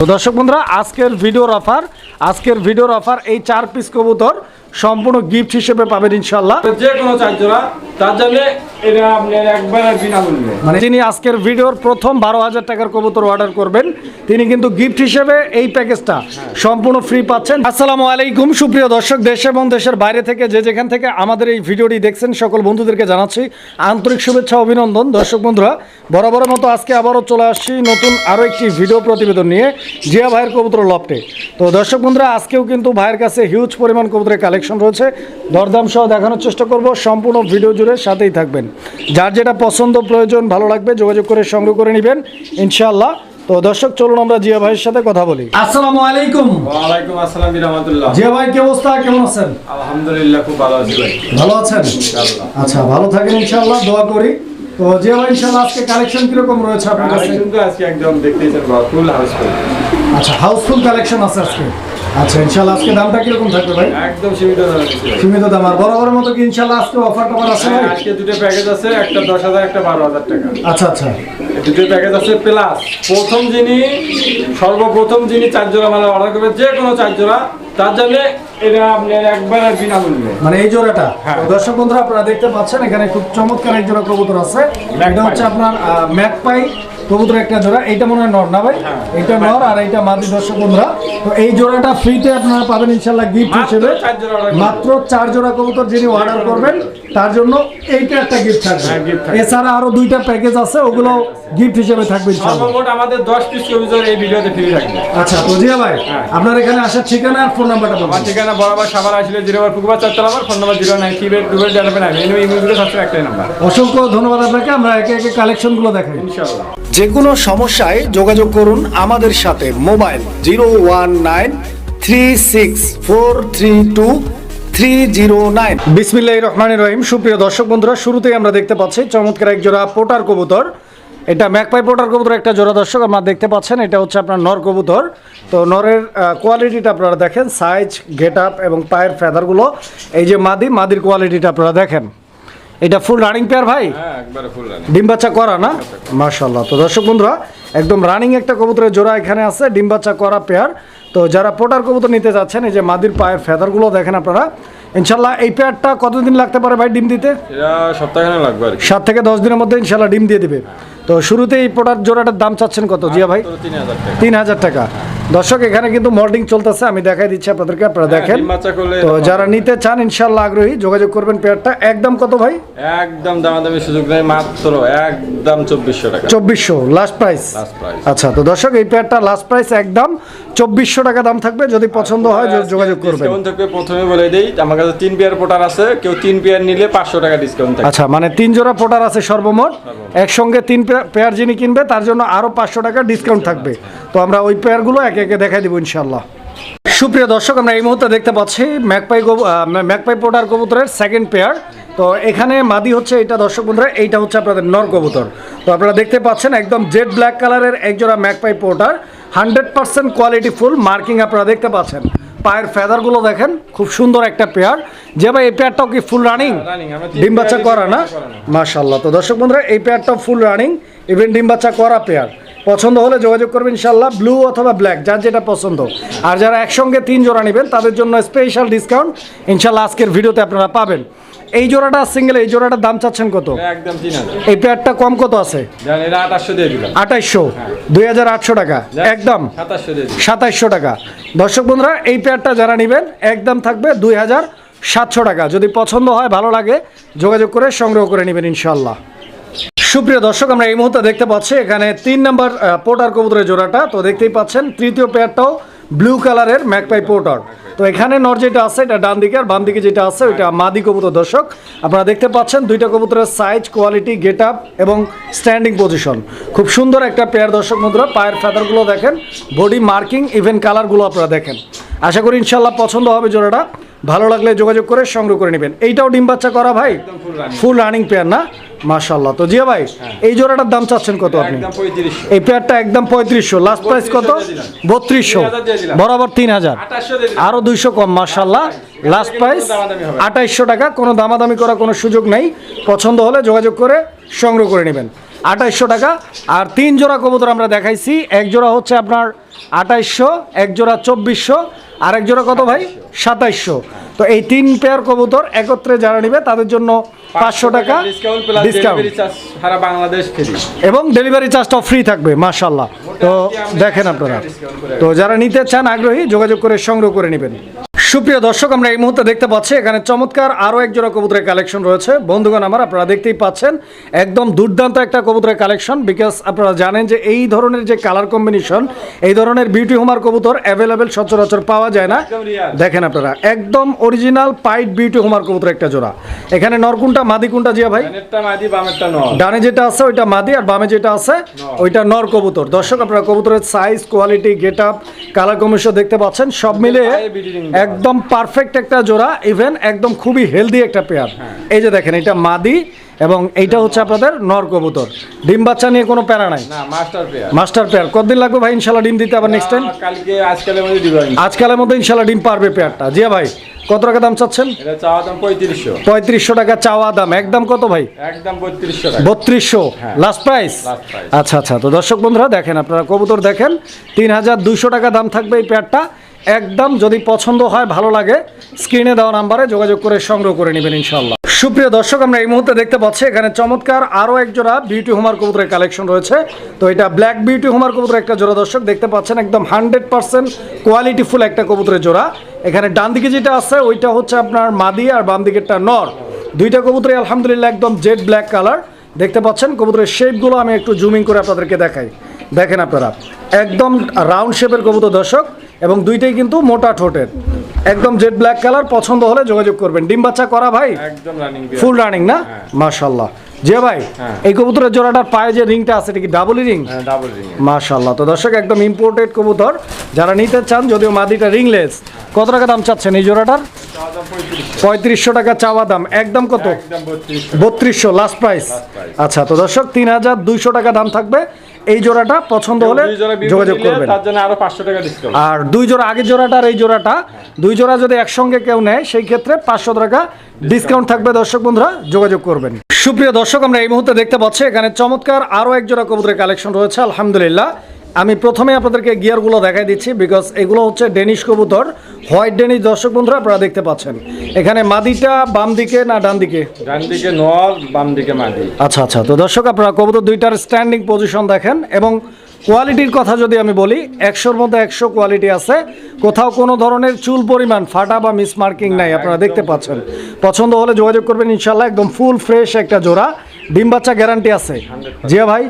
তো দর্শক বন্ধুরা আজকের ভিডিওর অফার আজকের ভিডিওর অফার এই চার পিস কবুতর। সম্পূর্ণ গিফট হিসেবে পাবেন ইনশাল্লাহ যে কোনো জোড়া তার জন্য এটা আপনার একবারে বিনামূল্যে। মানে যিনি আজকের ভিডিওর প্রথম বারো হাজার টাকার কবুতর অর্ডার করবেন তিনি কিন্তু গিফট হিসেবে এই প্যাকেজটা সম্পূর্ণ ফ্রি পাচ্ছেন। আসসালামু আলাইকুম সুপ্রিয় দর্শক দেশ এবং দেশের বাইরে থেকে যে যেখান থেকে আমাদের এই ভিডিওটি দেখছেন সকল বন্ধুদেরকে জানাচ্ছি আন্তরিক শুভেচ্ছা অভিনন্দন। দর্শক বন্ধুরা বরাবরের মতো আজকে আবারও চলে আসছি নতুন আরও একটি ভিডিও প্রতিবেদন নিয়ে জিয়া ভাইয়ের কবুতর লফটে। তো দর্শক বন্ধুরা আজকেও কিন্তু ভাইয়ের কাছে হিউজ পরিমাণ কবুতরের কালেকশন রয়েছে। দরদাম সহ দেখানোর চেষ্টা করব। সম্পূর্ণ ভিডিও জুড়ে সাথেই থাকবেন। যার যেটা পছন্দ প্রয়োজন ভালো লাগবে যোগাযোগ করে সংগ্রহ করে নেবেন। ইনশাআল্লাহ। তো দর্শক চলুন আমরা জিয়া ভাইয়ের সাথে কথা বলি। আসসালামু আলাইকুম। ওয়ালাইকুম আসসালাম রহমতুল্লাহ জিয়া ভাই কি অবস্থা? কেমন আছেন? আলহামদুলিল্লাহ খুব ভালো আছি ভাই। ভালো আছেন? ইনশাআল্লাহ। আচ্ছা ভালো থাকেন ইনশাআল্লাহ দোয়া করি। তো জিয়া ভাই ইনশাআল্লাহ আজকে কালেকশন কীরকম রয়েছে আপনার কাছে? কালেকশন তো আজকে একদম দেখতেছেন ফুল হাউসফুল আচ্ছা হাউসফুল কালেকশন আছে আজকে? আচ্ছা ইনশাআল্লাহ আজকে দামটা কীরকম থাকবে ভাই? একদম সীমিত দামে। সীমিত দাম। আর বরাবরের মতো কি ইনশাআল্লাহ আজকে অফার টফার আছে হ্যাঁ, ভাই? আজকে দুটো প্যাকেজ আছে একটা দশ হাজার একটা বারো হাজার টাকা। আচ্ছা আচ্ছা। দুটো প্যাকেজ আছে প্লাস প্রথম যিনি সর্বপ্রথম যিনি চার জোড়া মালা অর্ডার করবে যে কোনো চার জোড়া তার জন্য এটা আপনার একবারে বিনামূল্যে। মানে এই জোড়াটা? হ্যাঁ। দর্শক বন্ধুরা আপনারা দেখতে পাচ্ছেন এখানে খুব চমৎকার এক জোড়া কবুতর আছে। একটা হচ্ছে আপনার ম্যাকপাই কবুতর একটা জোড়া এইটা মনে হয় নর না ভাই? হ্যাঁ। এইটা নর আর এইটা মাদি দর্শক বন্ধুরা। তো এই জোড়াটা ফ্রিতে আপনারা পাবেন ইনশাল্লাহ গিফট হিসেবে। মাত্র চার জোড়া কবুতর যিনি অর্ডার করবেন তার জন্য এইটা একটা গিফট থাকবে। হ্যাঁ, gift এছাড়া আরও দুইটা প্যাকেজ আছে ওগুলো গিফট হিসেবে থাকবে সর্বমোট আমাদের দশ পিস কবিতর এই ভিডিওতে ফ্রি থাকবে। আচ্ছা তো জিয়া ভাই হ্যাঁ। আপনার এখানে আসার ঠিকানা আর ফোন নাম্বারটা আমার বলুন। ঠিকানা বরাবর সাবার আসলে জিরো বার পুকুবার চারতলা আমার phone number zero nine three eight two eight double nine এই ইমেল সবসময় একটাই নাম্বার অসংখ্য ধন্যবাদ আপনাকে আমরা একে একে কালেকশনগুলো দেখাই। ইনশাআল্লাহ। যে কোনো সমস্যায় যোগাযোগ করুন আমাদের সাথে, mobile zero one nine three six four three two three zero nine. বিসমিল্লাহ রহমান রহিম। সুপ্রিয় দর্শক বন্ধুরা, শুরুতেই আমরা দেখতে পাচ্ছি চমৎকার এক জোড়া পোটার কবুতর। এটা ম্যাকপাই পোটার কবুতর একটা জোড়া দর্শক আপনারা দেখতে পাচ্ছেন। এটা হচ্ছে আপনার নর কবুতর। তো নরের কোয়ালিটিটা আপনারা দেখেন সাইজ গেট আপ এবং পায়ের ফেদারগুলো এই যে মাদি, মাদির কোয়ালিটিটা আপনারা দেখেন। এটা ফুল রানিং পেয়ার ভাই? হ্যাঁ ডিম বাচ্চা করা না? মার্শাল্লাহ তো দর্শক বন্ধুরা একদম রানিং একটা কবুতরের জোড়া এখানে আছে ডিম বাচ্চা করা পেয়ার তো যারা পোটার কবুতর নিতে যাচ্ছেন এই যে মাদির পায়ের ফেদারগুলো দেখেন আপনারা। ইনশাল্লাহ এই পেয়ারটা কতদিন লাগতে পারে ভাই ডিম দিতে? সপ্তাহখানে লাগবে সাত থেকে দশ দিনের মধ্যে ইনশাল্লাহ ডিম দিয়ে দিবে। তো শুরুতে এই পোটার জোড়াটার দাম চাচ্ছেন কত? জিয়া ভাই? তিন হাজার টাকা। দর্শক এখানে কিন্তু মল্ডিং চলতেছে। আমি দেখাই দিচ্ছি আপনাদেরকে আপনারা দেখেন। বাচ্চা করলে তো যারা নিতে চান ইনশাল্লাহ আগ্রহী। যোগাযোগ করবেন পেয়ারটা। একদম কত ভাই? একদম দামাদামি সুযোগ নেই মাত্র একদম চব্বিশশো টাকা। চব্বিশশো লাস্ট প্রাইস। আচ্ছা তো দর্শক এই পেয়ারটা লাস্ট প্রাইস একদম চব্বিশশো টাকা দাম থাকবে। যদি পছন্দ হয় যোগাযোগ করবেন। থাকবে প্রথমে বলে দেই আমার কাছে তিন পেয়ার পোটার আছে। কেউ তিন পেয়ার নিলে পাঁচশো টাকা ডিসকাউন্ট আচ্ছা মানে তিন জোড়া পোটার আছে সর্বমোট। একসঙ্গে তিন পেয়ার যিনি কিনবে তার জন্য আরও পাঁচশো টাকা ডিসকাউন্ট থাকবে। তো আমরা ওই পেয়ারগুলো একে একে দেখাই দিব ইনশাল্লাহ সুপ্রিয় দর্শক আমরা এই মুহূর্তে দেখতে পাচ্ছি ম্যাকপাই ম্যাকপাই পোটার কবুতরের সেকেন্ড পেয়ার তো এখানে মাদি হচ্ছে এটা দর্শক বন্ধুরা এইটা হচ্ছে আপনাদের নর কবুতর। তো আপনারা দেখতে পাচ্ছেন একদম জেড ব্ল্যাক কালারের একজোড়া magpie pouter hundred percent quality full marking আপনারা দেখতে পাচ্ছেন। পায়ের ফেদারগুলো দেখেন খুব সুন্দর একটা পেয়ার যে ভাই এই পেয়ারটাও কি ফুল রানিং ডিম বাচ্চা করা না? মাশাল্লাহ তো দর্শক বন্ধুরা এই পেয়ারটাও ফুল রানিং ইভেন ডিম বাচ্চা করা পেয়ার পছন্দ হলে যোগাযোগ করবেন ইনশাল্লাহ ব্লু অথবা ব্ল্যাক যার যেটা পছন্দ। আর যারা একসঙ্গে তিন জোড়া নেবেন তাদের জন্য স্পেশাল ডিসকাউন্ট ইনশাল্লাহ আজকের ভিডিওতে আপনারা পাবেন। এই জোড়াটা সিঙ্গেল এই জোড়াটার দাম চাচ্ছেন কত? একদম এই পেয়ারটা কম কত আছে? দিলাম। আঠাইশশো। দুই হাজার আটশো টাকা। একদম। সাতাইশশো টাকা। দর্শক বন্ধুরা এই পেয়ারটা যারা নেবেন একদম থাকবে দুই হাজার সাতশো টাকা। যদি পছন্দ হয় ভালো লাগে যোগাযোগ করে সংগ্রহ করে নেবেন ইনশাল্লাহ সুপ্রিয় দর্শক আমরা এই মুহূর্তে দেখতে পাচ্ছি এখানে তিন নাম্বার পোর্টার কবুতরের জোড়াটা। তো দেখতেই পাচ্ছেন তৃতীয় পেয়ারটাও ব্লু কালারের ম্যাকপাই পোর্টার। তো এখানে নর যেটা আছে এটা ডান দিকে আর বাম দিকে যেটা আছে ওইটা মাদি কবুতর দর্শক। আপনারা দেখতে পাচ্ছেন দুইটা কবুতরের সাইজ কোয়ালিটি গেট আপ এবং স্ট্যান্ডিং পজিশন খুব সুন্দর একটা পেয়ার দর্শক মুদ্রা পায়ের ফেদারগুলো দেখেন বডি মার্কিং ইভেন কালারগুলো আপনারা দেখেন। আশা করি ইনশাল্লাহ পছন্দ হবে জোড়াটা। ভালো লাগলে যোগাযোগ করে সংগ্রহ করে নেবেন। এইটাও ডিম বাচ্চা করা ভাই? ফুল রানিং পেয়ার না? মাশাল্লাহ তো জিয়া ভাই এই জোড়াটার দাম চাচ্ছেন কত আপনি? এই পেয়ারটা একদম পঁয়ত্রিশশো লাস্ট প্রাইস কত? 32,000 দিয়ে দিলাম। বত্রিশশো। 3,000 দিয়ে দিলাম। বরাবর তিন হাজার আঠাশশো দিয়ে আরও দুইশো কম মার্শাল্লাহ লাস্ট প্রাইস। আঠাইশশো টাকা কোনো দামাদামি করার কোনো সুযোগ নেই। পছন্দ হলে যোগাযোগ করে সংগ্রহ করে নেবেন। আঠাইশশো টাকা। আর তিন জোড়া কবুতর আমরা দেখাইছি। এক জোড়া হচ্ছে আপনার আঠাইশশো এক জোড়া চব্বিশশো। আর এক জোড়া কত ভাই? সাতাইশশো। তো এই তিন পেয়ার কবুতর একত্রে যারা নেবে তাদের জন্য পাঁচশো টাকা ডিসকাউন্ট সারা বাংলাদেশ এবং ডেলিভারি চার্জটাও ফ্রি থাকবে মাশাল্লাহ তো দেখেন আপনারা। তো যারা নিতে চান আগ্রহী যোগাযোগ করে সংগ্রহ করে নেবেন। সুপ্রিয় দর্শক আমরা এই মুহূর্তে দেখতে পাচ্ছি এখানে চমৎকার আরও এক জোড়া কবুতরের কালেকশন রয়েছে। বন্ধুগণ আমার আপনারা দেখতেই পাচ্ছেন একদম দুর্দান্ত একটা কবুতরের কালেকশন বিকজ আপনারা জানেন যে এই ধরনের যে কালার কম্বিনেশন এই ধরনের বিউটি হোমার কবুতর অ্যাভেলেবেল সচরাচর পাওয়া যায় না। দেখেন আপনারা একদম অরিজিনাল পাইট বিউটি হোমার কবুতর একটা জোড়া। এখানে নরকুনটা মাদিকুনটা জিয়া ভাই? মাদি ডানে যেটা আছে ওইটা মাদি আর বামে যেটা আছে ওইটা নর কবুতর। দর্শক আপনারা কবুতরের size quality get up colour commission দেখতে পাচ্ছেন সব মিলে দেওয়া। একদম পারফেক্ট একটা জোড়া ইভেন একদম খুবই হেলদি একটা পেয়ার হ্যাঁ। এই যে দেখেন এটা মাদি এবং এইটা হচ্ছে আপনাদের নর কবুতর। ডিম বাচ্চা নিয়ে কোনো প্যারা নাই। মাস্টার পেয়ার কতদিন লাগবে ভাই ইনশাল্লাহ ডিম দিতে আবার নেক্সট টাইম কালকে আজকালের মধ্যে দিবেন আজকালের মধ্যে ইনশাল্লাহ ডিম পারবে পেয়ারটা জিয়া ভাই কত টাকা দাম চাচ্ছেন? এটা চাওয়া দাম পঁয়ত্রিশশো। টাকা চাওয়া দাম। একদম কত ভাই? একদম বত্রিশশো হ্যাঁ। লাস্ট প্রাইস আচ্ছা আচ্ছা। তো দর্শক বন্ধুরা দেখেন আপনারা কবুতর দেখেন। তিন হাজার দুশো টাকা দাম থাকবে এই পেয়ারটা একদম যদি পছন্দ হয়, ভালো লাগে স্ক্রিনে দেওয়া নাম্বারে যোগাযোগ করে সংগ্রহ করে নেবেন ইনশাল্লাহ সুপ্রিয় দর্শক, আমরা এই মুহূর্তে দেখতে পাচ্ছি, এখানে চমৎকার আরও এক জোড়া বিউটি হোমার কবুতরের কালেকশন রয়েছে। তো এটা ব্ল্যাক বিউটি হোমার কবুতর একটা জোড়া দর্শক, দেখতে পাচ্ছেন একদম হান্ড্রেড পার্সেন্ট কোয়ালিটিফুল একটা কবুতরের জোড়া। এখানে ডান দিকে যেটা আছে, ওইটা হচ্ছে আপনার মাদি আর বাম দিকেরটা নর। দুইটা কবুতরই আলহামদুলিল্লাহ একদম জেড ব্ল্যাক কালার দেখতে পাচ্ছেন কবুতরের শেপগুলো আমি একটু জুমিং করে আপনাদেরকে দেখাই। দেখেন আপনারা, একদম রাউন্ড শেপের কবুতর দর্শক। এবং দুইটাই কিন্তু মোটা ঠোঁটের। একদম জেড ব্ল্যাক কালার পছন্দ হলে যোগাযোগ করবেন। ডিম বাচ্চা করা ভাই? একদম রানিং ফুল রানিং না? মাশাল্লাহ যে ভাই হ্যাঁ। এই কবুতরের জোড়াটার পায়ে যে রিংটা আছে এটা কি ডাবল রিং হ্যাঁ ডাবল রিং মাশাল্লাহ তো দর্শক একদম ইম্পোর্টেড কবুতর। যারা নিতে চান যদিও মাদিটা রিংলেস কত টাকা দাম চাচ্ছেন এই জোড়াটার? পঁয়ত্রিশশো। টাকা চাওয়া দাম। একদম কত? বত্রিশশো। বত্রিশশো লাস্ট প্রাইস আচ্ছা তো দর্শক তিন হাজার দুইশো টাকা দাম থাকবে। এই জোড়াটা পছন্দ হলে যোগাযোগ করবেন। তার জন্য আরও পাঁচশো টাকা ডিসকাউন্ট আর দুই জোড়া আগের জোড়াটা আর এই জোড়াটা দুই জোড়া যদি একসঙ্গে কেউ নেয় সেই ক্ষেত্রে পাঁচশো টাকা ডিসকাউন্ট থাকবে। দর্শক বন্ধুরা যোগাযোগ করবেন। সুপ্রিয় দর্শক আমরা এই মুহূর্তে দেখতে পাচ্ছি এখানে চমৎকার আরও এক জোড়া কবুতরের কালেকশন রয়েছে আলহামদুলিল্লাহ। আমি প্রথমে আপনাদেরকে গিয়ারগুলো দেখাই দিচ্ছি বিকজ এগুলো হচ্ছে ডেনিশ কবুতর। হোয়াইট ডেনিশ দর্শক বন্ধুরা আপনারা দেখতে পাচ্ছেন। এখানে মাদিটা বাম দিকে না ডান দিকে? ডান দিকে নর বাম দিকে মাদি। আচ্ছা আচ্ছা। তো দর্শক আপনারা কবুতর দুইটার স্ট্যান্ডিং পজিশন দেখেন এবং কোয়ালিটির কথা যদি আমি বলি একশোর মধ্যে একশো কোয়ালিটি আছে। কোথাও কোনো ধরনের চুল পরিমাণ ফাটা বা মিস মার্কিং নাই আপনারা দেখতে পাচ্ছেন। পছন্দ হলে যোগাযোগ করবেন ইনশাল্লাহ একদম ফুল ফ্রেশ একটা জোড়া। ডিম বাচ্চা গ্যারান্টি আছে। জিয়া ভাই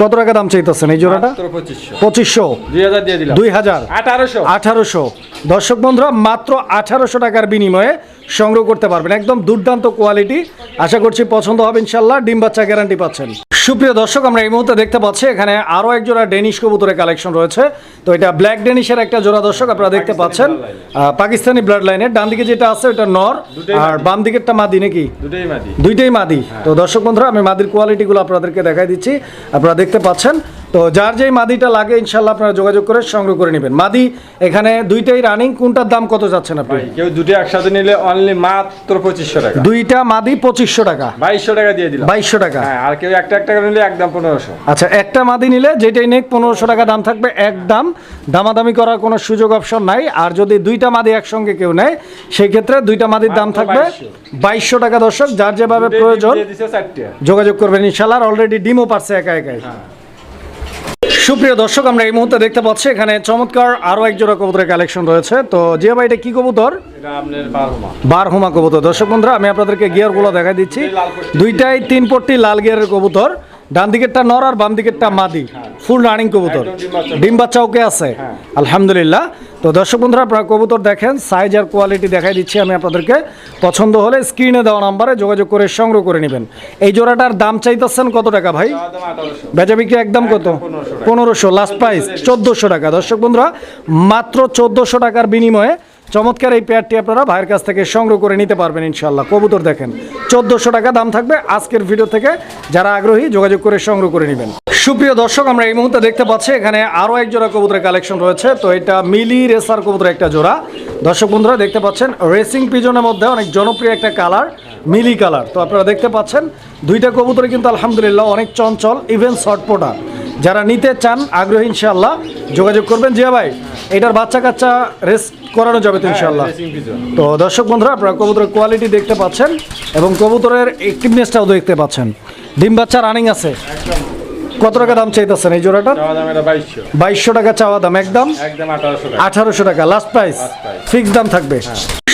কত টাকা দাম চাইতেছেন এই জোড়াটা? পঁচিশশো। পঁচিশশো। দুই হাজার দুই হাজার। আঠারোশো। আঠারোশো। দর্শক বন্ধুরা মাত্র আঠারোশো টাকার বিনিময়ে সংগ্রহ করতে পারবেন। একদম দুর্দান্ত কোয়ালিটি আশা করছি পছন্দ হবে ইনশাল্লাহ ডিম বাচ্চা গ্যারান্টি পাচ্ছেন। সুপ্রিয় দর্শক আমরা এই মুহূর্তে দেখতে পাচ্ছি এখানে আরও এক জোড়া ডেনিশ কবুতরের কালেকশন রয়েছে। তো এটা ব্ল্যাক ডেনিশের একটা জোড়া দর্শক আপনারা দেখতে পাচ্ছেন। পাকিস্তানি ব্লাড লাইনের ডান দিকে যেটা আছে ওটা নর আর বাম দিকেরটা মাদি নাকি? দুইটাই মাদি। তো দর্শক বন্ধুরা আমি মাদির কোয়ালিটিগুলো আপনাদেরকে দেখাই দিচ্ছি। আপনারা দেখতে পাচ্ছেন তো যার যেই মাদিটা লাগে ইনশাল্লাহ আপনারা যোগাযোগ করে সংগ্রহ করে নেবেন। মাদি এখানে দুইটাই রানিং কোনটার দাম কত যাচ্ছেন আপনি? ভাই কেউ দুটো একসাথে নিলে অনলি মাত্র পঁচিশশো টাকা। দুইটা মাদি পঁচিশশো টাকা। বাইশশো টাকা দিয়ে দিলাম। বাইশশো টাকা। হ্যাঁ আর কেউ একটা একটা করে নিলে একদম পনেরোশো। আচ্ছা একটা মাদি নিলে যেটাই নেক পনেরোশো টাকা দাম থাকবে একদম। দামাদামি করার কোনো সুযোগ অপশন নাই। আর যদি দুইটা মাদি একসঙ্গে কেউ নেয় সেই ক্ষেত্রে দুইটা মাদির দাম থাকবে 2200 বাইশশো টাকা দর্শক। যার যেভাবে প্রয়োজন যোগাযোগ করবেন ইনশাল্লাহ অলরেডি ডিমও পারছে একা একাই। সুপ্রিয় দর্শক আমরা এই মুহূর্তে দেখতে পাচ্ছি এখানে চমৎকার আরও এক জোড়া কবুতরের কালেকশন রয়েছে। তো জিয়া ভাই এটা কি কবুতর? বারহুমা। বার হুমা কবুতর। দর্শক বন্ধুরা আমি আপনাদেরকে গিয়ারগুলো দেখা দিচ্ছি। দুইটাই তিন পট্টি লাল গিয়ারের কবুতর। ডান দিকেরটা নর আর বাম দিকেরটা মাদি। ফুল রানিং কবুতর। ডিম বাচ্চা। ওকে আছে? হ্যাঁ। আলহামদুলিল্লাহ। তো দর্শক বন্ধুরা, আপনারা কবুতর দেখেন সাইজ আর কোয়ালিটি দেখাই দিচ্ছি আমি আপনাদেরকে। পছন্দ হলে স্ক্রিনে দেওয়া নাম্বারে যোগাযোগ করে সংগ্রহ করে নেবেন। এই জোড়াটার দাম চাইতেছেন কত টাকা ভাই? বেচা একদম কত? একদম 1500 টাকা। পনেরোশো। লাস্ট প্রাইস চোদ্দোশো টাকা। দর্শক বন্ধুরা, মাত্র চোদ্দোশো টাকার বিনিময়ে চমৎকার এই পেয়ারটি আপনারা ভাইয়ের কাছ থেকে সংগ্রহ করে নিতে পারবেন ইনশাল্লাহ কবুতর দেখেন, চোদ্দোশো টাকা দাম থাকবে আজকের ভিডিও থেকে। যারা আগ্রহী, যোগাযোগ করে সংগ্রহ করে নেবেন। সুপ্রিয় দর্শক আমরা এই মুহূর্তে দেখতে পাচ্ছি এখানে আরও এক জোড়া কবুতরের কালেকশন রয়েছে। তো এটা মিলি রেসার কবুতর একটা জোড়া। দর্শক বন্ধুরা দেখতে পাচ্ছেন রেসিং পিজনের মধ্যে অনেক জনপ্রিয় একটা কালার মিলি কালার তো আপনারা দেখতে পাচ্ছেন দুইটা কবুতরে কিন্তু আলহামদুলিল্লাহ অনেক চঞ্চল ইভেন শর্টপোটা যারা নিতে চান আগ্রহী ইনশাল্লাহ যোগাযোগ করবেন। জিয়া ভাই এটার বাচ্চা কাচ্চা রেস করানো যাবে তো Racing pigeon। তো দর্শক বন্ধুরা আপনারা কবুতরের কোয়ালিটি দেখতে পাচ্ছেন এবং কবুতরের অ্যাক্টিভনেসটাও দেখতে পাচ্ছেন। ডিম বাচ্চা রানিং আছে। কত টাকা দাম চাইতেছেন এই চাওয়া বাইশশো। টাকা চাওয়া দাম একদম? আঠারোশো টাকা। Last price. ফিক্স দাম থাকবে।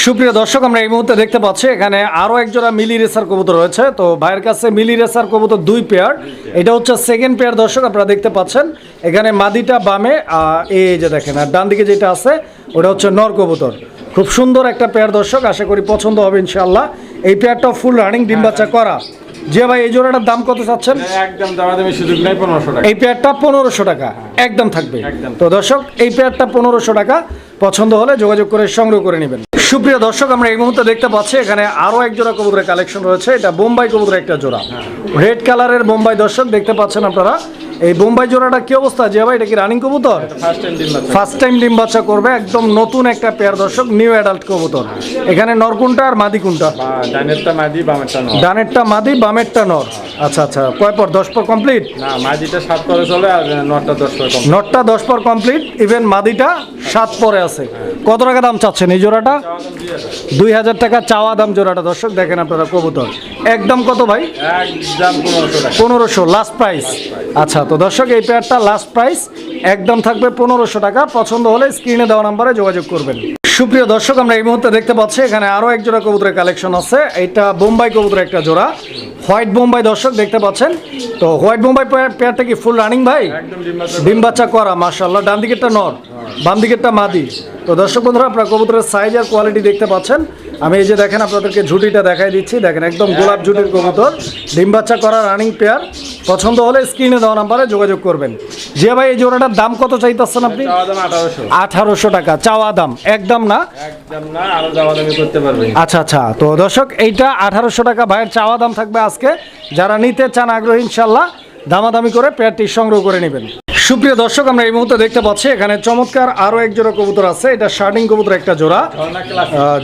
সুপ্রিয় দর্শক আমরা এই মুহূর্তে দেখতে পাচ্ছি এখানে আরও এক জোড়া মিলি রেসার কবুতর রয়েছে। তো ভাইয়ের কাছে মিলি রেসার কবুতর দুই পেয়ার এটা হচ্ছে সেকেন্ড পেয়ার দর্শক আপনারা দেখতে পাচ্ছেন। এখানে মাদিটা বামে এই যে দেখেন আর ডান দিকে যেটা আছে ওটা হচ্ছে নর কবুতর। খুব সুন্দর একটা পেয়ার দর্শক আশা করি পছন্দ হবে ইনশাআল্লাহ। এই পেয়ারটা ফুল রানিং ডিম বাচ্চা করা। যে ভাই এই জোড়াটার দাম কত চাচ্ছেন? একদম দামাদামি সুযোগ নাই পনেরোশো টাকা। এই পেয়ারটা পনেরোশো টাকা একদম থাকবে। তো দর্শক এই পেয়ারটা পনেরোশো টাকা। পছন্দ হলে যোগাযোগ করে সংগ্রহ করে নেবেন। সুপ্রিয় দর্শক আমরা এই মুহূর্তে দেখতে পাচ্ছি এখানে আরও এক জোড়া কবুতরের কালেকশন রয়েছে। এটা বোম্বাই কবুতরের একটা জোড়া। রেড কালারের বোম্বাই দর্শক দেখতে পাচ্ছেন আপনারা। এই বোম্বাই জোড়াটা কি অবস্থা? যে ভাই এটা কি রানিং কবুতর? ফার্স্ট টাইম ডিম বাচ্চা। করবে একদম নতুন একটা পেয়ার দর্শক নিউ অ্যাডাল্ট কবুতর। এখানে নরকুনটা আর মাদি কুনটা বা ডাইনেরটা মাদি বামেরটা নয় ডানেরটা মাদি বামেরটা নর। আচ্ছা আচ্ছা কয় পর? দশ পর কমপ্লিট না মাদিটা সাত করে চলে আর নটা দশ করে কম নটটা দশ পর কমপ্লিট ইভেন মাদিটা সাত পরে আছে। কত টাকা দাম চাচ্ছেন এই জোড়াটা। দুই হাজার টাকা চাওয়া দাম জোড়াটা দর্শক দেখেন আপনারা কবুতর। একদম কত ভাই? পনেরোশো লাস্ট প্রাইস আচ্ছা তো দর্শক এই পেয়ারটা লাস্ট প্রাইস একদম থাকবে পনেরোশো টাকা। পছন্দ হলে স্ক্রিনে দেওয়া নাম্বারে যোগাযোগ করবেন। সুপ্রিয় দর্শক আমরা এই মুহূর্তে দেখতে পাচ্ছি এখানে আরও এক জোড়া কবুতরের কালেকশন আছে। এটা বোম্বাই কবুতরের একটা জোড়া। হোয়াইট বোম্বাই দর্শক দেখতে পাচ্ছেন। তো হোয়াইট বোম্বাই পেয়ারটা কি ফুল রানিং ভাই? ডিম বাচ্চা করা মাশাল্লাহ ডান দিকেরটা নর। বাম দিকেরটা মাদি। তো দর্শক বন্ধুরা আপনারা কবুতরের সাইজ আর কোয়ালিটি দেখতে পাচ্ছেন। আমি এই যে দেখেন আপনাদেরকে ঝুটিটা দেখাই দিচ্ছি। দেখেন একদম গোলাপ ঝুটির কবুতর। ডিম বাচ্চা করা রানিং পেয়ার পছন্দ হলে স্ক্রিনে দেওয়া নাম্বারে যোগাযোগ করবেন। যে ভাই এই জোড়াটার দাম কত চাইতেছেন আপনি? আঠারোশো। টাকা। চাওয়া দাম একদম না? আচ্ছা আচ্ছা। তো দর্শক এইটা আঠারোশো টাকা ভাইয়ের চাওয়া দাম থাকবে আজকে। যারা নিতে চান আগ্রহী ইনশাল্লাহ দামাদামি করে পেয়ারটি সংগ্রহ করে নেবেন। সুপ্রিয় দর্শক আমরা এই মুহূর্তে দেখতে পাচ্ছি এখানে চমৎকার আরও এক জোড়া কবুতর আছে। এটা শার্টিং কবুতর একটা জোড়া। ঝর্ণা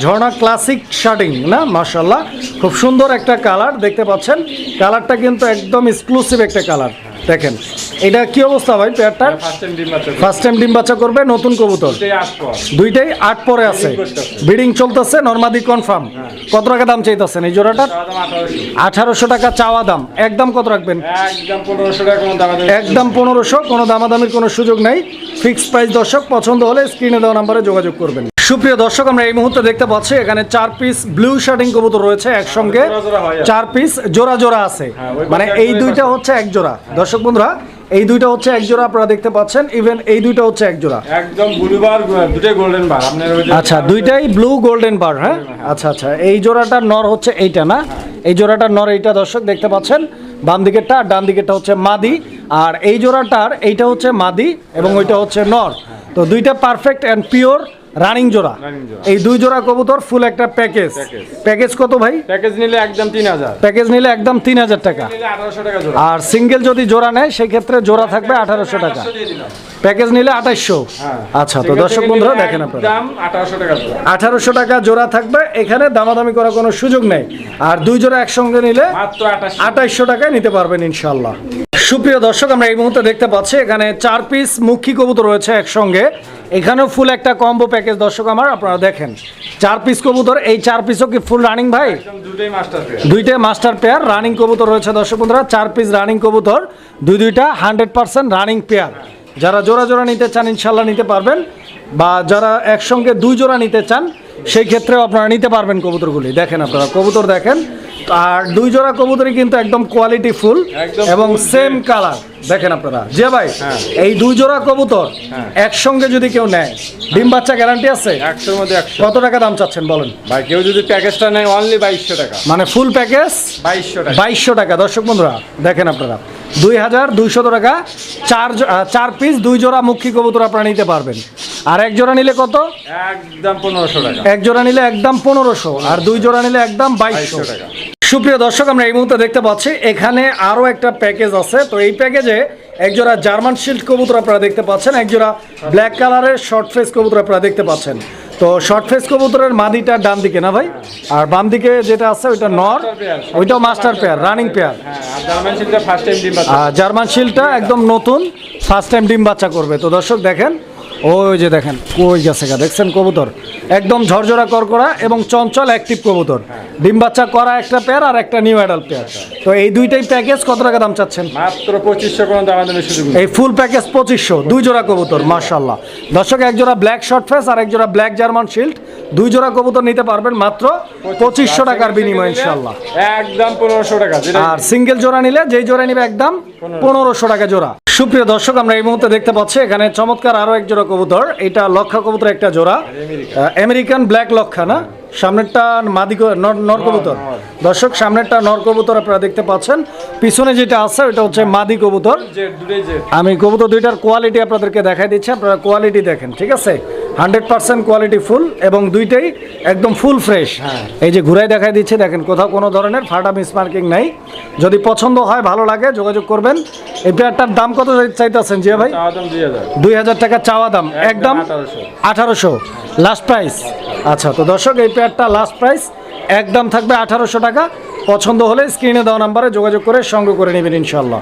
ঝর্ণা ক্লাসিক শার্টিং না? মার্শাল্লাহ খুব সুন্দর একটা কালার দেখতে পাচ্ছেন। কালারটা কিন্তু একদম এক্সক্লুসিভ একটা কালার। দেখেন এটা কি অবস্থা ভাই পেয়ারটার? ফার্স্ট টাইম ডিম বাচ্চা করবে। নতুন কবুতর। দুইটাই আট পরে। আছে। ব্রিডিং চলতেছে নর্মাদি কনফার্ম কত টাকা দাম চাইতেছেন এই জোড়াটার? আঠারোশো। টাকা চাওয়া দাম। একদম কত রাখবেন? একদম পনেরোশো কোনো দামা দামি একদম পনেরোশো কোনো দামাদামির কোনো সুযোগ নাই। ফিক্সড প্রাইস দর্শক পছন্দ হলে স্ক্রিনে দেওয়া নাম্বারে যোগাযোগ করবেন। সুপ্রিয় দর্শক আমরা এই মুহূর্তে দেখতে পাচ্ছি এখানে চার পিস ব্লু শার্টিং কবুতর রয়েছে একসঙ্গে। হয়। চার পিস জোড়া জোড়া আছে। হ্যাঁ, মানে এই দুইটা হচ্ছে এক জোড়া। দর্শক বন্ধুরা এই দুইটা হচ্ছে এক জোড়া আপনারা দেখতে পাচ্ছেন ইভেন এই দুইটা হচ্ছে এক জোড়া। একদম ব্লু বার দুটাই গোল্ডেন বার আপনার আচ্ছা দুইটাই ব্লু গোল্ডেন বার হ্যাঁ? আচ্ছা আচ্ছা এই জোড়াটার নর হচ্ছে এইটা না? এই জোড়াটার নর এইটা দর্শক দেখতে পাচ্ছেন বাম দিকেরটা আর ডান দিকেরটা হচ্ছে মাদি। আর এই জোড়াটার এইটা হচ্ছে মাদি এবং ওইটা হচ্ছে নর। তো দুইটা পারফেক্ট অ্যান্ড পিওর রানিং জোড়া। এই দুই জোড়া কবুতর ফুল একটা প্যাকেজ প্যাকেজ কত ভাই? প্যাকেজ নিলে একদম তিন হাজার। প্যাকেজ নিলে একদম তিন হাজার টাকা। টাকা আর সিঙ্গেল যদি জোড়া নেয় সেই ক্ষেত্রে জোড়া থাকবে আঠারোশো টাকা। আঠারোশো দিলাম। প্যাকেজ নিলে আঠাইশশো। হ্যাঁ। আচ্ছা তো দর্শক বন্ধুরা দেখেন আপনারা। আঠারোশো টাকা জোড়া। টাকা থাকবে এখানে দামাদামি করার কোনো সুযোগ নেই। আর দুই জোড়া একসঙ্গে নিলে মাত্র আঠাশ আঠাইশশো টাকায় নিতে পারবেন ইনশাল্লাহ সুপ্রিয় দর্শক আমরা এই মুহূর্তে দেখতে পাচ্ছি এখানে চার পিস মুখী কবুতর রয়েছে একসঙ্গে। এখানেও ফুল একটা কম্বো প্যাকেজ দর্শক আমার আপনারা দেখেন। চার পিস কবুতর এই চার পিসও কি ফুল রানিং ভাই? একদম দুটোই মাস্টার পেয়ার দুইটা মাস্টার পেয়ার রানিং কবুতর রয়েছে দর্শক বন্ধুরা চার পিস রানিং কবুতর দুই দুইটা হান্ড্রেড পার্সেন্ট রানিং পেয়ার যারা জোড়া জোড়া নিতে চান ইনশাল্লাহ নিতে পারবেন বা যারা একসঙ্গে দুই জোড়া নিতে চান সেই ক্ষেত্রেও আপনারা নিতে পারবেন কবুতরগুলি। দেখেন আপনারা কবুতর দেখেন আর দুই জোড়া কবুতরই কিন্তু একদম কোয়ালিটি ফুল এবং সেম কালার দেখেন আপনারা। যে ভাই হ্যাঁ। এই দুই জোড়া কবুতর হ্যাঁ। একসঙ্গে যদি কেউ নেয় ডিম বাচ্চা গ্যারান্টি আছে? একশোর মধ্যে একশো। কত টাকা দাম চাচ্ছেন বলেন? ভাই কেউ যদি প্যাকেজটা নেয় অনলি বাইশশো টাকা। মানে ফুল প্যাকেজ বাইশশো টাকা। বাইশশো টাকা। দর্শক বন্ধুরা দেখেন আপনারা। দুই হাজার দুইশত টাকা চার চার পিস দুই জোড়া মুখী কবুতর আপনারা নিতে পারবেন। আর এক জোড়া নিলে কত? একদম পনেরোশো টাকা। এক জোড়া নিলে একদম পনেরোশো আর দুই জোড়া নিলে একদম বাইশশো টাকা। সুপ্রিয় দর্শক আমরা এই মুহূর্তে দেখতে পাচ্ছি এখানে আরও একটা প্যাকেজ আছে। তো এই প্যাকেজে একজোড়া জার্মান শিল্ড কবুতর আপনারা দেখতে পাচ্ছেন একজোড়া ব্ল্যাক কালারের শর্ট ফেস কবুতর আপনারা দেখতে পাচ্ছেন। তো শর্ট ফেস কবুতরের মাদিটা ডান দিকে না ভাই? আর বাম দিকে যেটা আছে ওইটা নর ওইটাও master pair running pair German শিল্ডটা একদম নতুন ফার্স্ট টাইম ডিম বাচ্চা করবে। তো দর্শক দেখেন ওই যে দেখেন কই গেছে গা? দেখছেন কবুতর? একদম ঝরঝরা করকরা এবং চঞ্চল অ্যাক্টিভ কবুতর। ডিম বাচ্চা করা একটা পেয়ার আর একটা নিউ অ্যাডাল্ট পেয়ার তো এই দুইটাই প্যাকেজ কত টাকা দাম চাচ্ছেন? মাত্র পঁচিশশো কোনো দাম সুযোগ এই ফুল প্যাকেজ পঁচিশশো দুই জোড়া কবুতর মার্শাল্লাহ দর্শক এক জোড়া ব্ল্যাক শর্ট ফেস আর এক জোড়া ব্ল্যাক জার্মান শিল্ড দুই জোড়া কবুতর নিতে পারবেন মাত্র পঁচিশশো টাকার বিনিময় ইনশাল্লাহ একদম পনেরোশো টাকা আর সিঙ্গেল জোড়া নিলে যেই জোড়া নিবে একদম পনেরোশো টাকা জোড়া। সুপ্রিয় দর্শক আমরা এই মুহূর্তে দেখতে পাচ্ছি এখানে চমৎকার আরও এক জোড়া কবুতর। এটা লক্ষা কবুতর একটা জোড়া। আমেরিকান ব্ল্যাক লক্ষা না? সামনেরটা মাদি ক- নর- কবুতর। দর্শক সামনেরটা নর কবুতর আপনারা দেখতে পাচ্ছেন। পিছনে যেটা আছে ওটা হচ্ছে মাদি কবুতর। আমি কবুতর দুইটার কোয়ালিটি আপনাদেরকে দেখাই দিচ্ছি। আপনারা কোয়ালিটি দেখেন ঠিক আছে? হান্ড্রেড পার্সেন্ট কোয়ালিটি ফুল এবং দুইটাই একদম ফুল ফ্রেশ। এই যে ঘুরাই দেখাই দিচ্ছে দেখেন কোথাও কোনো ধরনের ফাটা মিসমার্কিং নাই। যদি পছন্দ হয় ভালো লাগে যোগাযোগ করবেন। এই পেয়ারটার দাম কত চাইতেছেন জিয়া ভাই? দুই হাজার। টাকা চাওয়া দাম একদম একদম 1800 আঠারোশো। Last price. আচ্ছা তো দর্শক এই পেয়ারটা লাস্ট প্রাইস একদম থাকবে আঠারোশো টাকা। পছন্দ হলে স্ক্রিনে দেওয়া নাম্বারে যোগাযোগ করে সংগ্রহ করে নেবেন ইনশাল্লাহ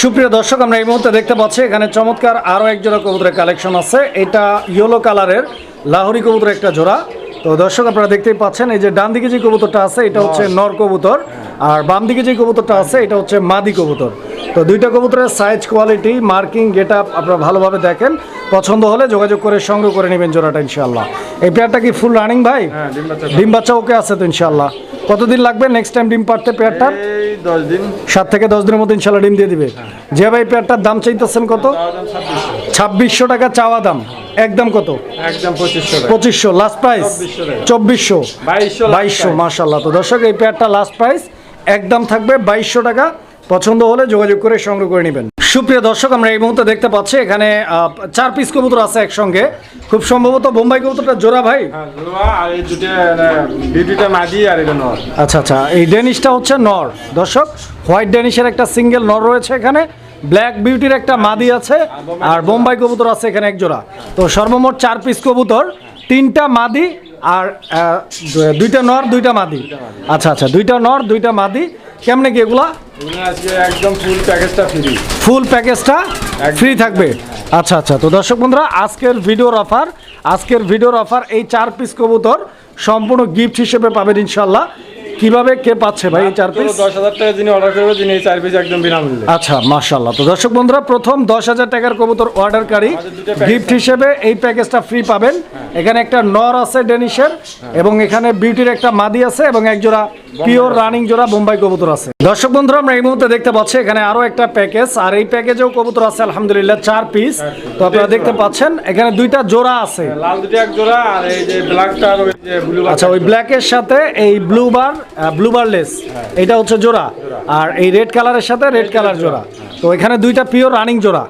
সুপ্রিয় দর্শক আমরা এই মুহূর্তে দেখতে পাচ্ছি এখানে চমৎকার আরও এক জোড়া কবুতরের কালেকশন আছে। এটা ইয়েলো কালারের লাহরি কবুতরের একটা জোড়া। তো দর্শক আপনারা দেখতেই পাচ্ছেন এই যে ডান দিকে যে কবুতরটা আছে এটা হচ্ছে নর কবুতর। আর বাম দিকে যে কবুতরটা আছে এটা হচ্ছে মাদি কবুতর। তো দুইটা কবুতরের size quality marking get up আপনারা ভালোভাবে দেখেন। পছন্দ হলে যোগাযোগ করে সংগ্রহ করে নেবেন জোড়াটা ইনশাল্লাহ এই পেয়ারটা কি ফুল রানিং ভাই? হ্যাঁ ডিম বাচ্চা ওকে আছে। তো ইনশাল্লাহ কতদিন লাগবে নেক্সট টাইম ডিম পারতে দিন। সাত থেকে দশ দিনের মধ্যে ইনশাল্লাহ ডিম দিয়ে দিবে। যে ভাই পেয়ারটার দাম চাইতেছেন কত? ছাব্বিশশো। টাকা চাওয়া দাম। একদম কত? একদম পঁচিশশো লাস্ট প্রাইস চব্বিশশো বাইশশো মার্শাল্লাহ তো দর্শক এই পেয়ারটা লাস্ট প্রাইস একদম থাকবে বাইশশো টাকা। পছন্দ হলে যোগাযোগ করে সংগ্রহ করে নেবেন। সুপ্রিয় দর্শক আমরা এই মুহূর্তে দেখতে পাচ্ছি এখানে চার পিস কবুতর আছে একসঙ্গে। খুব সম্ভবত বোম্বাই কবুতরটা জোড়া ভাই? হ্যাঁ এটা আচ্ছা আচ্ছা এই ডেনিশটা হচ্ছে নর। দর্শক হোয়াইট ডেনিশের একটা সিঙ্গেল নর রয়েছে এখানে ব্ল্যাক বিউটির একটা মাদি আছে আর বোম্বাই কবুতর আছে। এখানে এক জোড়া। তো সর্বমোট চার পিস কবুতর তিনটা মাদি আর দুইটা নর দুইটা মাদি। আচ্ছা আচ্ছা দুইটা নর দুইটা মাদি। কেমনে কি এগুলা? একদম ফুল প্যাকেজটা ফ্রি ফুল প্যাকেজটা ফ্রি থাকবে। আচ্ছা আচ্ছা তো দর্শক বন্ধুরা আজকের ভিডিওর অফার আজকের ভিডিওর অফার এই চার পিস কবুতর সম্পূর্ণ গিফট হিসেবে পাবেন ইনশাল্লাহ কীভাবে কে পাচ্ছে ভাই চার পিস দশ হাজার টাকা যিনি অর্ডার করবে এই চার পিস একদম বিনামূল্যে। আচ্ছা মাশাল্লাহ তো দর্শক বন্ধুরা প্রথম দশ হাজার টাকার কবুতর অর্ডারকারী গিফট হিসেবে এই প্যাকেজটা ফ্রি পাবেন। এখানে একটা নর আছে ডেনিশের এবং এখানে বিউটির একটা মাদি আছে এবং এক জোড়া পিওর রানিং জোড়া বোম্বাই কবুতর আছে। দর্শক বন্ধুরা আমরা এই মুহূর্তে দেখতে পাচ্ছি এখানে আরও একটা প্যাকেজ আর এই প্যাকেজেও কবুতর আছে আলহামদুলিল্লাহ চার পিস তো আপনারা দেখতে পাচ্ছেন এখানে দুইটা জোড়া আছে। লাল দুটো এক জোড়া আর এই যে ব্ল্যাকটা আর ওই যে ব্লু আচ্ছা ওই ব্ল্যাকের সাথে এই blue bar blue bar less এটা হচ্ছে জোড়া। আর এই রেড কালারের সাথে রেড কালার জোড়া। তো এখানে দুইটা পিওর রানিং জোড়া।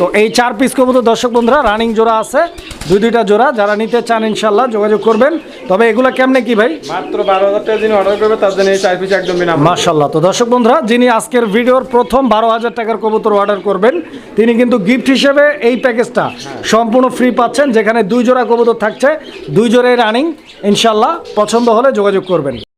তো এই চার পিস কবুতর দর্শক বন্ধুরা রানিং জোড়া আছে দুই দুইটা জোড়া। যারা নিতে চান ইনশাল্লাহ যোগাযোগ করবেন। তবে এগুলো কেমনে কি ভাই? মাত্র বারো হাজার টাকা যিনি অর্ডার করবে তার জন্য এই চার পিস একদম বিনামূল্যে মার্শাল্লাহ তো দর্শক বন্ধুরা যিনি আজকের ভিডিওর প্রথম বারো হাজার টাকার কবুতর অর্ডার করবেন তিনি কিন্তু গিফট হিসেবে এই প্যাকেজটা সম্পূর্ণ ফ্রি পাচ্ছেন যেখানে দুই জোড়া কবুতর থাকছে দুই জোড়াই রানিং ইনশাল্লাহ পছন্দ হলে যোগাযোগ করবেন।